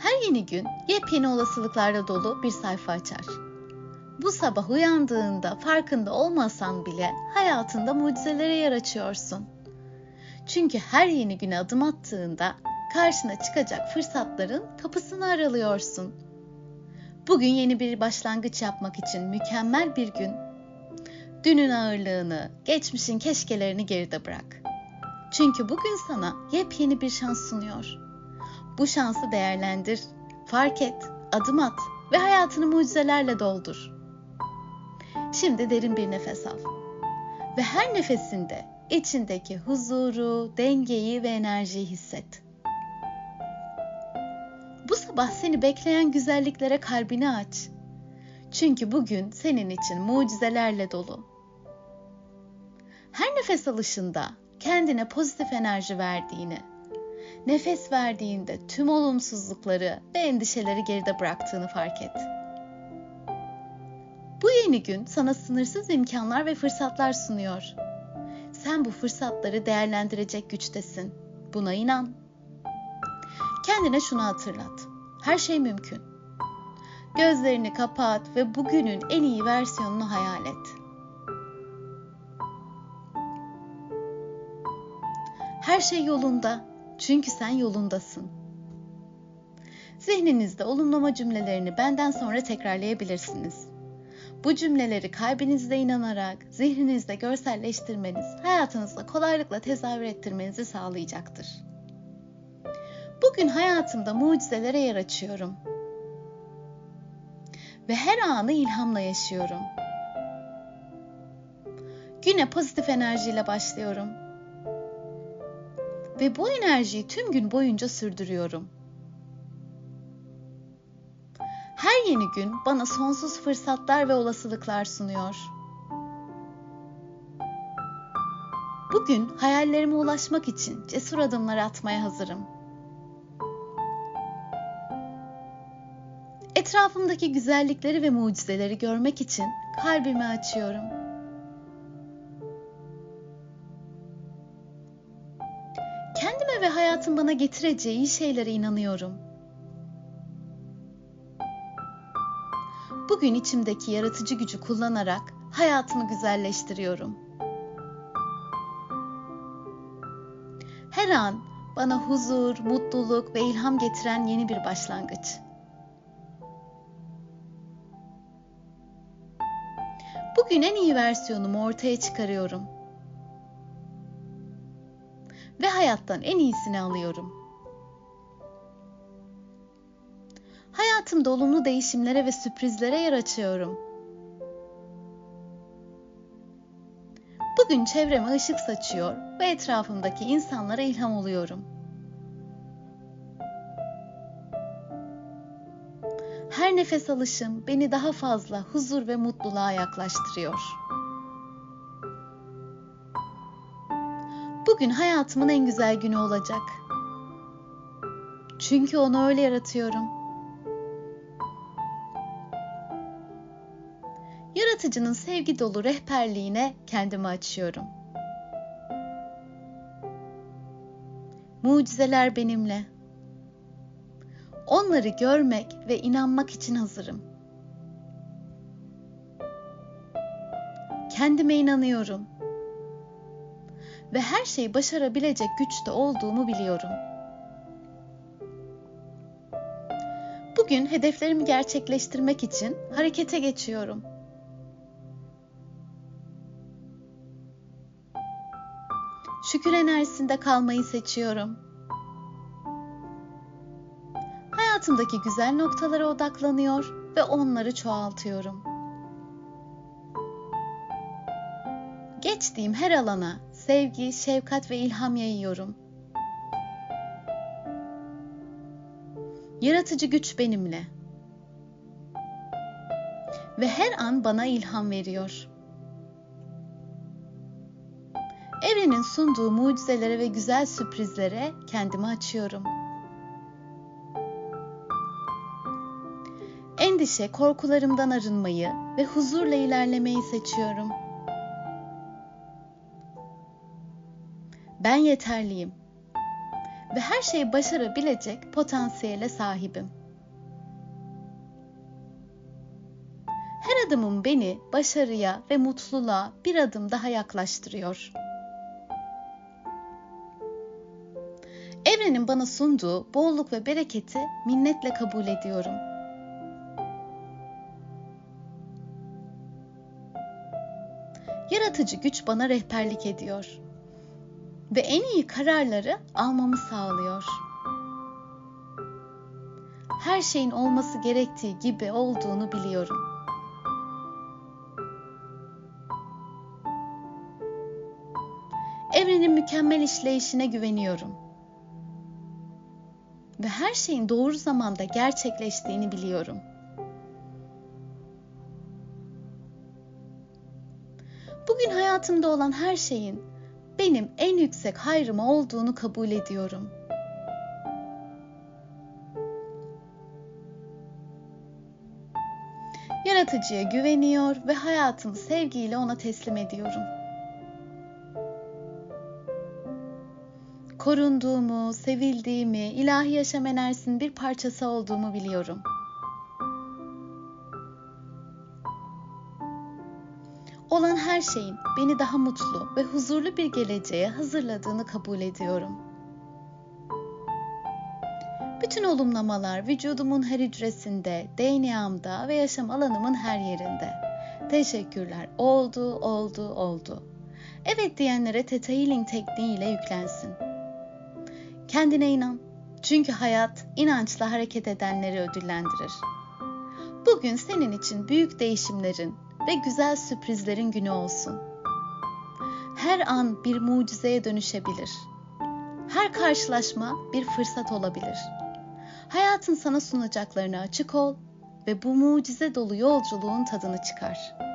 Her yeni gün yepyeni olasılıklarla dolu bir sayfa açar. Bu sabah uyandığında farkında olmasan bile hayatında mucizelere yer açıyorsun. Çünkü her yeni güne adım attığında karşına çıkacak fırsatların kapısını aralıyorsun. Bugün yeni bir başlangıç yapmak için mükemmel bir gün. Dünün ağırlığını, geçmişin keşkelerini geride bırak. Çünkü bugün sana yepyeni bir şans sunuyor. Bu şansı değerlendir, fark et, adım at ve hayatını mucizelerle doldur. Şimdi derin bir nefes al. Ve her nefesinde içindeki huzuru, dengeyi ve enerjiyi hisset. Bu sabah seni bekleyen güzelliklere kalbini aç. Çünkü bugün senin için mucizelerle dolu. Her nefes alışında kendine pozitif enerji verdiğini, nefes verdiğinde tüm olumsuzlukları ve endişeleri geride bıraktığını fark et. Bu yeni gün sana sınırsız imkanlar ve fırsatlar sunuyor. Sen bu fırsatları değerlendirecek güçtesin. Buna inan. Kendine şunu hatırlat. Her şey mümkün. Gözlerini kapat ve bugünün en iyi versiyonunu hayal et. Her şey yolunda. Çünkü sen yolundasın. Zihninizde olumlama cümlelerini benden sonra tekrarlayabilirsiniz. Bu cümleleri kalbinizde inanarak, zihninizde görselleştirmeniz, hayatınızda kolaylıkla tezahür ettirmenizi sağlayacaktır. Bugün hayatımda mucizelere yer açıyorum. Ve her anı ilhamla yaşıyorum. Güne pozitif enerjiyle başlıyorum. Ve bu enerjiyi tüm gün boyunca sürdürüyorum. Her yeni gün bana sonsuz fırsatlar ve olasılıklar sunuyor. Bugün hayallerime ulaşmak için cesur adımlar atmaya hazırım. Etrafımdaki güzellikleri ve mucizeleri görmek için kalbimi açıyorum. Kendime ve hayatın bana getireceği şeylere inanıyorum. Bugün içimdeki yaratıcı gücü kullanarak hayatımı güzelleştiriyorum. Her an bana huzur, mutluluk ve ilham getiren yeni bir başlangıç. Bugün en iyi versiyonumu ortaya çıkarıyorum. Ve hayattan en iyisini alıyorum. Hayatımda olumlu değişimlere ve sürprizlere yer açıyorum. Bugün çevreme ışık saçıyor ve etrafımdaki insanlara ilham oluyorum. Her nefes alışım beni daha fazla huzur ve mutluluğa yaklaştırıyor. Bugün hayatımın en güzel günü olacak. Çünkü onu öyle yaratıyorum. Yaratıcının sevgi dolu rehberliğine kendimi açıyorum. Mucizeler benimle. Onları görmek ve inanmak için hazırım. Kendime inanıyorum. Ve her şeyi başarabilecek güçte olduğumu biliyorum. Bugün hedeflerimi gerçekleştirmek için harekete geçiyorum. Şükür enerjisinde kalmayı seçiyorum. Hayatımdaki güzel noktalara odaklanıyor ve onları çoğaltıyorum. Geçtiğim her alana sevgi, şefkat ve ilham yayıyorum. Yaratıcı güç benimle. Ve her an bana ilham veriyor. Evrenin sunduğu mucizelere ve güzel sürprizlere kendimi açıyorum. Endişe, korkularımdan arınmayı ve huzurla ilerlemeyi seçiyorum. Ben yeterliyim ve her şeyi başarabilecek potansiyele sahibim. Her adımım beni başarıya ve mutluluğa bir adım daha yaklaştırıyor. Evrenin bana sunduğu bolluk ve bereketi minnetle kabul ediyorum. Yaratıcı güç bana rehberlik ediyor ve en iyi kararları almamı sağlıyor. Her şeyin olması gerektiği gibi olduğunu biliyorum. Evrenin mükemmel işleyişine güveniyorum. Ve her şeyin doğru zamanda gerçekleştiğini biliyorum. Bugün hayatımda olan her şeyin benim en yüksek hayrıma olduğunu kabul ediyorum. Yaratıcıya güveniyor ve hayatımı sevgiyle ona teslim ediyorum. Korunduğumu, sevildiğimi, ilahi yaşam enerjisinin bir parçası olduğumu biliyorum.'' Her şeyin beni daha mutlu ve huzurlu bir geleceğe hazırladığını kabul ediyorum. Bütün olumlamalar vücudumun her hücresinde, DNA'mda ve yaşam alanımın her yerinde. Teşekkürler. Oldu, oldu, oldu. Evet diyenlere Theta Healing tekniğiyle yüklensin. Kendine inan. Çünkü hayat inançla hareket edenleri ödüllendirir. Bugün senin için büyük değişimlerin, ve güzel sürprizlerin günü olsun. Her an bir mucizeye dönüşebilir. Her karşılaşma bir fırsat olabilir. Hayatın sana sunacaklarına açık ol ve bu mucize dolu yolculuğun tadını çıkar.''